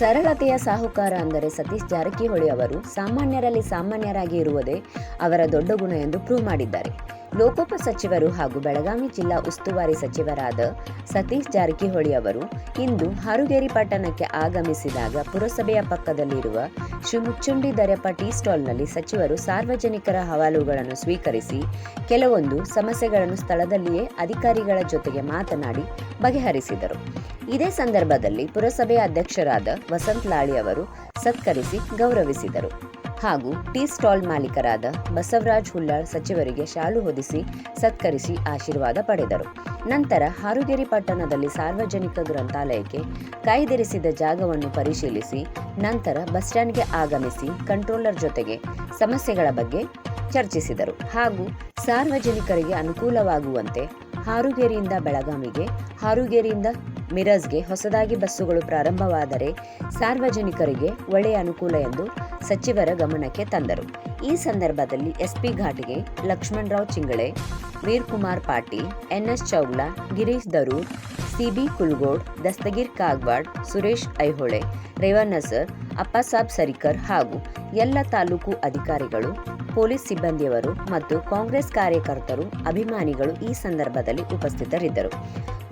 ಸರಳತೆಯ ಸಾಹುಕಾರ ಅಂದರೆ ಸತೀಶ್ ಜಾರಕಿಹೊಳಿ ಅವರು ಸಾಮಾನ್ಯರಲ್ಲಿ ಸಾಮಾನ್ಯರಾಗಿ ಇರುವುದೇ ಅವರ ದೊಡ್ಡ ಗುಣ ಎಂದು ಪ್ರೂವ್ ಮಾಡಿದ್ದಾರೆ. ಲೋಕೋಪ ಸಚಿವರು ಹಾಗೂ ಬೆಳಗಾವಿ ಜಿಲ್ಲಾ ಉಸ್ತುವಾರಿ ಸಚಿವರಾದ ಸತೀಶ್ ಜಾರಕಿಹೊಳಿ ಅವರು ಇಂದು ಹಾರುಗೇರಿ ಪಟ್ಟಣಕ್ಕೆ ಆಗಮಿಸಿದಾಗ ಪುರಸಭೆಯ ಪಕ್ಕದಲ್ಲಿರುವ ಶ್ರೀ ಮುಚ್ಚುಂಡಿ ಟೀ ಸ್ಟಾಲ್ನಲ್ಲಿ ಸಚಿವರು ಸಾರ್ವಜನಿಕರ ಹವಾಲುಗಳನ್ನು ಸ್ವೀಕರಿಸಿ ಕೆಲವೊಂದು ಸಮಸ್ಯೆಗಳನ್ನು ಸ್ಥಳದಲ್ಲಿಯೇ ಅಧಿಕಾರಿಗಳ ಜೊತೆಗೆ ಮಾತನಾಡಿ ಬಗೆಹರಿಸಿದರು. ಇದೇ ಸಂದರ್ಭದಲ್ಲಿ ಪುರಸಭೆಯ ಅಧ್ಯಕ್ಷರಾದ ವಸಂತ್ ಲಾಳಿ ಅವರು ಸತ್ಕರಿಸಿ ಗೌರವಿಸಿದರು. ಹಾಗೂ ಟೀ ಸ್ಟಾಲ್ ಮಾಲೀಕರಾದ ಬಸವರಾಜ್ ಹುಲ್ಲಾಳ್ ಸಚಿವರಿಗೆ ಶಾಲು ಹೊದಿಸಿ ಸತ್ಕರಿಸಿ ಆಶೀರ್ವಾದ ಪಡೆದರು. ನಂತರ ಹಾರುಗೇರಿ ಪಟ್ಟಣದಲ್ಲಿ ಸಾರ್ವಜನಿಕ ಗ್ರಂಥಾಲಯಕ್ಕೆ ಕಾಯ್ದಿರಿಸಿದ ಜಾಗವನ್ನು ಪರಿಶೀಲಿಸಿ ನಂತರ ಬಸ್ ಸ್ಟ್ಯಾಂಡ್ಗೆ ಆಗಮಿಸಿ ಕಂಟ್ರೋಲರ್ ಜೊತೆಗೆ ಸಮಸ್ಯೆಗಳ ಬಗ್ಗೆ ಚರ್ಚಿಸಿದರು. ಹಾಗೂ ಸಾರ್ವಜನಿಕರಿಗೆ ಅನುಕೂಲವಾಗುವಂತೆ ಹಾರುಗೇರಿಯಿಂದ ಬೆಳಗಾವಿಗೆ ಹಾರುಗೇರಿಯಿಂದ ಮಿರಜ್ಗೆ ಹೊಸದಾಗಿ ಬಸ್ಸುಗಳು ಪ್ರಾರಂಭವಾದರೆ ಸಾರ್ವಜನಿಕರಿಗೆ ಒಳ್ಳೆಯ ಅನುಕೂಲ ಎಂದು ಸಚಿವರ ಗಮನಕ್ಕೆ ತಂದರು. ಈ ಸಂದರ್ಭದಲ್ಲಿ S P ಘಾಟ್ಗೆ Lakshmanrao Chingale, Veerkumar Patil, N S Chougla, Girish Darur, C B Kulgod, Dastagir Kagwad, Suresh Aihole, Revanna sir Appasab Sarikar ಹಾಗೂ ಎಲ್ಲ ತಾಲೂಕು ಅಧಿಕಾರಿಗಳು ಪೊಲೀಸ್ ಸಿಬ್ಬಂದಿಯವರು ಮತ್ತು ಕಾಂಗ್ರೆಸ್ ಕಾರ್ಯಕರ್ತರು ಅಭಿಮಾನಿಗಳು ಈ ಸಂದರ್ಭದಲ್ಲಿ ಉಪಸ್ಥಿತರಿದ್ದರು.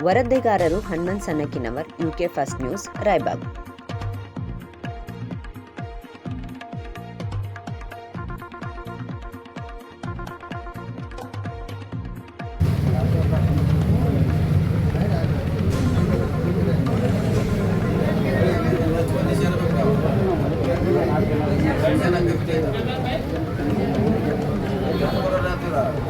ವರದಿಗಾರರು Hanumant Sannakinavar UK first news, Raybag.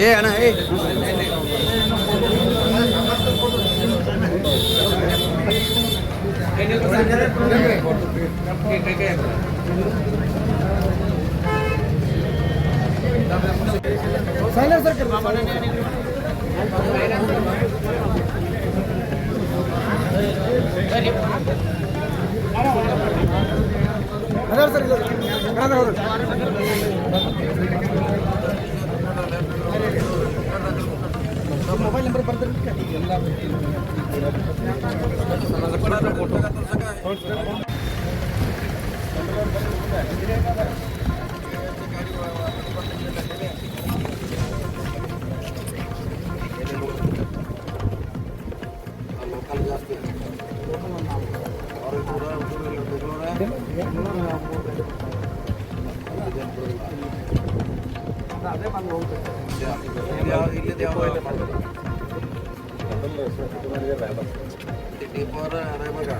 ये है ना ये। साइलेंसर कर अरे सर इधर ಬರ್ತಾರೆ ಡಿಪೋರ ರಾಯಬಾಗ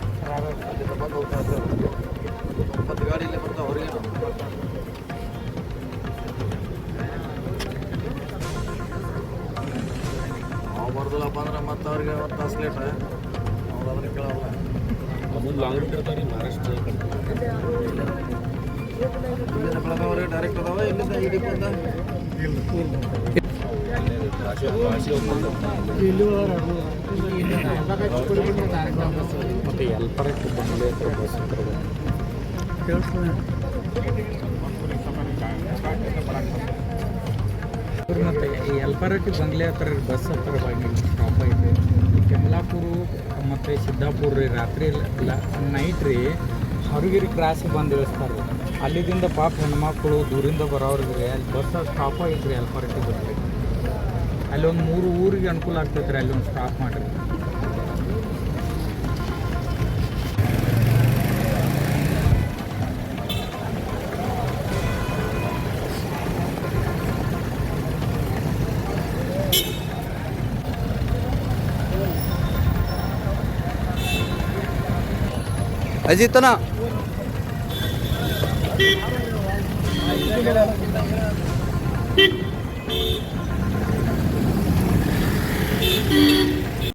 ಅಲ್ಲಿಂದ ಬಂದು ಹೋಗ್ತಾ ಇರ್ತಾರೆ ಒಂಬತ್ತು ಗಾಡಿ ಇಲ್ಲೇ. ಬರ್ತಾವೆ ಹೊರಗೆ ನಾವು ಬರ್ದಿಲ್ಲಪ್ಪ ಅಂದ್ರೆ ಮತ್ತೆ ಅವ್ರಿಗೆ ಒಂದು ತಾಸು ಲೇಟ್ ಅವ್ರು ಅದನ್ನ ಕೇಳಲ್ಲ ಅಮೂಲ್ ಲಾಂಗ್ ರೂಟ್ ಇರ್ತಾವೆ ರೀ ಮಹಾರಾಷ್ಟ್ರ ಇಲ್ಲಿಂದ ಬೆಳಗಾವ್ರಿಗೆ ಡೈರೆಕ್ಟ್ ಅದಾವ ಇಲ್ಲಿಂದ ಕಾಶಿ ಹೋಗ್ಬೋದು ಮತ್ತು ಎಲ್ಪರಕ್ಕೆ ಈ ಬಂಗ್ಲೆ ಹತ್ರ ಬಸ್ ಹತ್ರ ಬಾಗಿ ಸ್ಟಾಪ್ ಐತೆ ಕೆಮ್ಲಾಪುರ ಮತ್ತು ಸಿದ್ದಾಪುರ ರೀ ರಾತ್ರಿ ನೈಟ್ ರೀ ಹೊರಗಿರಿ ಕ್ರಾಸ್ ಬಂದು ಇಳಿಸ್ತಾರೆ ಅಲ್ಲಿಂದ ಅಲ್ಲಿದಿಂದ ಪಾಪ ಹೆಣ್ಮಕ್ಳು ದೂರಿಂದ ಬರೋರಿಗೆ ಅಲ್ಲಿ ಬಸ್ ಸ್ಟಾಪ್ ಐತ್ರಿ ರೀ ಎಲ್ಪರಟ್ಟಿ ಬರಲಿ ಅಲ್ಲಿ ಒಂದು ಮೂರು ಊರಿಗೆ ಅನುಕೂಲ ಆಗ್ತೈತೆ ರೀ ಅಲ್ಲಿ ಒಂದು ಸ್ಟಾಪ್ ಮಾಡಿರಿ. ಅಜಿತನ Thank Thank you.